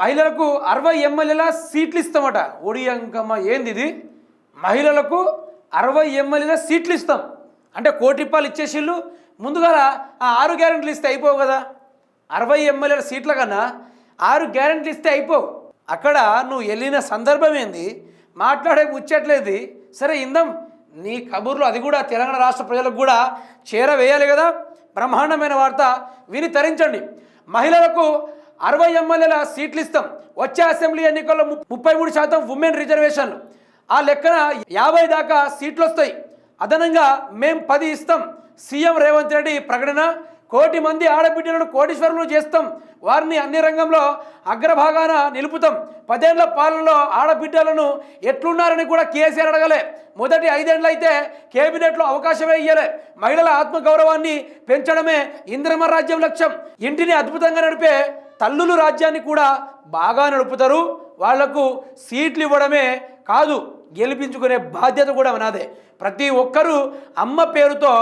మహిళలకు అరవై ఎమ్మెల్యేల సీట్లు ఇస్తామట. ఒడియంకమ్మ ఏంది ఇది? మహిళలకు అరవై ఎమ్మెల్యేల సీట్లు ఇస్తాం. అంటే కోటి రూపాయలు ఇచ్చేసిళ్ళు. ముందుగా ఆ ఆరు గ్యారెంటీలు ఇస్తే అయిపోవు కదా. అరవై ఎమ్మెల్యేల సీట్ల కన్నా ఆరు గ్యారెంటీలు ఇస్తే అయిపోవు. అక్కడ నువ్వు వెళ్ళిన సందర్భం ఏంది? మాట్లాడే ముచ్చట్లేదు. సరే ఇందం. నీ కబుర్లు అది కూడా తెలంగాణ రాష్ట్ర ప్రజలకు కూడా చేరవేయాలి కదా. బ్రహ్మాండమైన వార్త విని తరించండి. మహిళలకు అరవై ఎమ్మెల్యేల సీట్లు ఇస్తాం. వచ్చే అసెంబ్లీ ఎన్నికల్లో ము- ముప్పై మూడు శాతం ఉమెన్ రిజర్వేషన్లు ఆ లెక్కన యాభై దాకా సీట్లు వస్తాయి అదనంగా మేం పది ఇస్తాం. సీఎం రేవంత్ రెడ్డి ప్రకటన కోటి మంది ఆడబిడ్డలను కోటీశ్వరులు చేస్తాం. వారిని అన్ని రంగంలో అగ్రభాగాన నిలుపుతాం. పదేళ్ళ పాలనలో ఆడబిడ్డలను ఎట్లున్నారని కూడా కేసీఆర్ అడగలే. మొదటి ఐదేళ్ళు అయితే కేబినెట్లో అవకాశమే ఇయ్యలే. మహిళల ఆత్మగౌరవాన్ని పెంచడమే ఇంద్రమ రాజ్యం లక్ష్యం. ఇంటిని అద్భుతంగా నడిపే తల్లులు రాజ్యాన్ని కూడా బాగా నడుపుతారు. వాళ్ళకు సీట్లు ఇవ్వడమే కాదు గెలిపించుకునే బాధ్యత కూడా మనదే ప్రతి ఒక్కరూ అమ్మ పేరుతో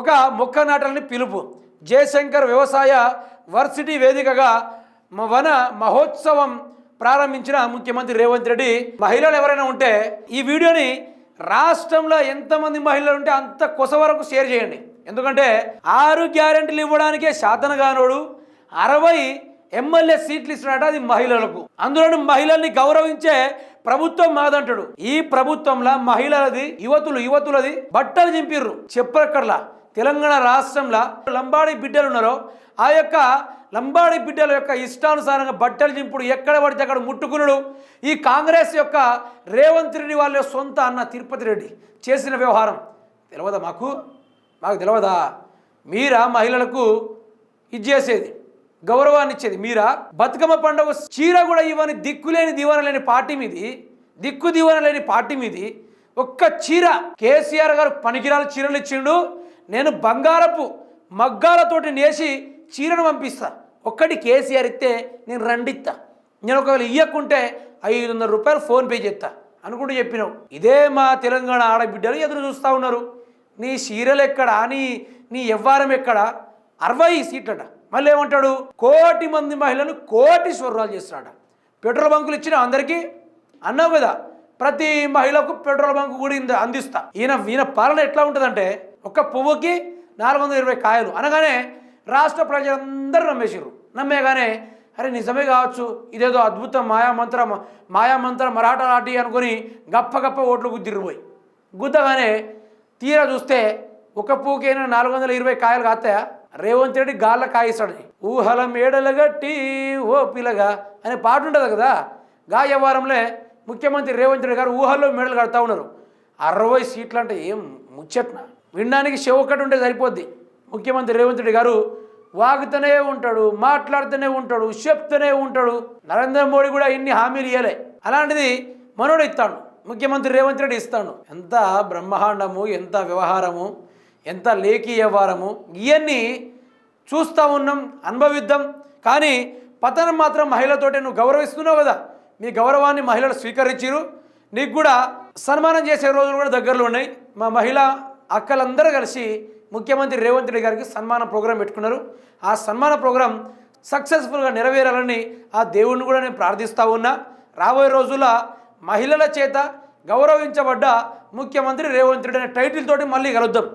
ఒక మొక్క నాటలని పిలుపు. జయశంకర్ వ్యవసాయ వర్సిటీ వేదికగా వన మహోత్సవం ప్రారంభించిన ముఖ్యమంత్రి రేవంత్ రెడ్డి. మహిళలు ఎవరైనా ఉంటే ఈ వీడియోని రాష్ట్రంలో ఎంతమంది మహిళలు ఉంటే అంత కొస వరకు షేర్ చేయండి. ఎందుకంటే ఆరు గ్యారెంటీలు ఇవ్వడానికే శాతనగానోడు అరవై ఎమ్మెల్యే సీట్లు ఇస్తున్నాడు అది మహిళలకు. అందులోని మహిళల్ని గౌరవించే ప్రభుత్వం మాదంటాడు. ఈ ప్రభుత్వంలో మహిళలది యువతులు యువతులది బట్టలు చింపిర్రు. చెప్పక్కర్లా. తెలంగాణ రాష్ట్రంలో లంబాడి బిడ్డలు ఉన్నారో ఆ యొక్క లంబాడి బిడ్డల యొక్క ఇష్టానుసారంగా బట్టలు చింపుడు ఎక్కడ పడితే అక్కడ ముట్టుకునుడు ఈ కాంగ్రెస్ యొక్క రేవంత్ రెడ్డి వాళ్ళ సొంత అన్న తిరుపతి రెడ్డి చేసిన వ్యవహారం. తెలియదా మాకు? మాకు తెలియదా మీరా మహిళలకు ఇది చేసేది? గౌరవాన్ని ఇచ్చేది మీరా? బతుకమ్మ పండుగ చీర కూడా ఇవ్వని దిక్కులేని దీవెన లేని పార్టీ మీది. దిక్కు దీవెన లేని పార్టీ మీది. ఒక్క చీర కేసీఆర్ గారు పనికిరాల చీరలు ఇచ్చిండు. నేను బంగారపు మగ్గాలతోటి నేసి చీరను పంపిస్తా. ఒక్కటి కేసీఆర్ ఇస్తే నేను రెండిస్తా నేను ఒకవేళ ఇయ్యకుంటే ఐదు వందల రూపాయలు ఫోన్పే చేస్తా అనుకుంటూ చెప్పినావు. ఇదే మా తెలంగాణ ఆడబిడ్డలు ఎదురు చూస్తూ ఉన్నారు. నీ చీరలు ఎక్కడా? నీ నీ ఎవ్వారం ఎక్కడా? అరవై సీట్లట. మళ్ళీ ఏమంటాడు కోటి మంది మహిళను కోటి స్వరాలు చేస్తున్నాడు. పెట్రోల్ బంకులు ఇచ్చిన అందరికీ అన్నావు కదా ప్రతి మహిళకు పెట్రోల్ బంకు కూడా అందిస్తా. ఈయన ఈయన పాలన ఎట్లా ఉంటుందంటే ఒక పువ్వుకి నాలుగు వందల ఇరవై కాయలు అనగానే రాష్ట్ర ప్రజలందరూ నమ్మేసారు నమ్మేగానే అరే నిజమే కావచ్చు ఇదేదో అద్భుతం మాయామంత్ర మాయామంత్ర మరాఠా లాటి అనుకొని గప్ప గప్ప ఓట్లు గుద్దిరిపోయి గుద్దగానే తీరా చూస్తే ఒక పూకైనా నాలుగు వందల ఇరవై కాయలు కాస్తాయా రేవంత్ రెడ్డి గాళ్ళ కాయిస్తాడు. ఊహల మేడలు గట్టి ఓ పిలగా అనే పాట ఉంటుంది కదా? గా వ్యవహారంలో ముఖ్యమంత్రి రేవంత్ రెడ్డి గారు ఊహల్లో మేడలు కడతా ఉన్నారు. అరవై సీట్లు అంటే ఏం ముచ్చట్న? వినడానికి చెవు ఒక్కటి ఉంటే సరిపోద్ది. ముఖ్యమంత్రి రేవంత్ రెడ్డి గారు వాగుతూనే ఉంటాడు మాట్లాడుతూనే ఉంటాడు చెప్తూనే ఉంటాడు. నరేంద్ర మోడీ కూడా ఇన్ని హామీలు ఇవ్వలే అలాంటిది మనోడు ఇస్తాడు. ముఖ్యమంత్రి రేవంత్ రెడ్డి ఇస్తాడు. ఎంత బ్రహ్మాండము ఎంత వ్యవహారము. ఎంత లేఖీ వ్యవహారము ఇవన్నీ చూస్తూ ఉన్నాం అనుభవిద్దాం. కానీ పతనం మాత్రం మహిళతోటే నువ్వు గౌరవిస్తున్నావు కదా. మీ గౌరవాన్ని మహిళలు స్వీకరించారు. నీకు కూడా సన్మానం చేసే రోజులు కూడా దగ్గరలో ఉన్నాయి. మా మహిళా అక్కలందరూ కలిసి ముఖ్యమంత్రి రేవంత్ రెడ్డి గారికి సన్మాన ప్రోగ్రాం పెట్టుకున్నారు. ఆ సన్మాన ప్రోగ్రాం సక్సెస్ఫుల్గా నెరవేరాలని ఆ దేవుణ్ణి కూడా నేను ప్రార్థిస్తూ ఉన్నా. రాబోయే రోజుల్లో మహిళల చేత గౌరవించబడ్డ ముఖ్యమంత్రి రేవంత్ రెడ్డి అనే టైటిల్ తోటి మళ్ళీ కలుద్దాం.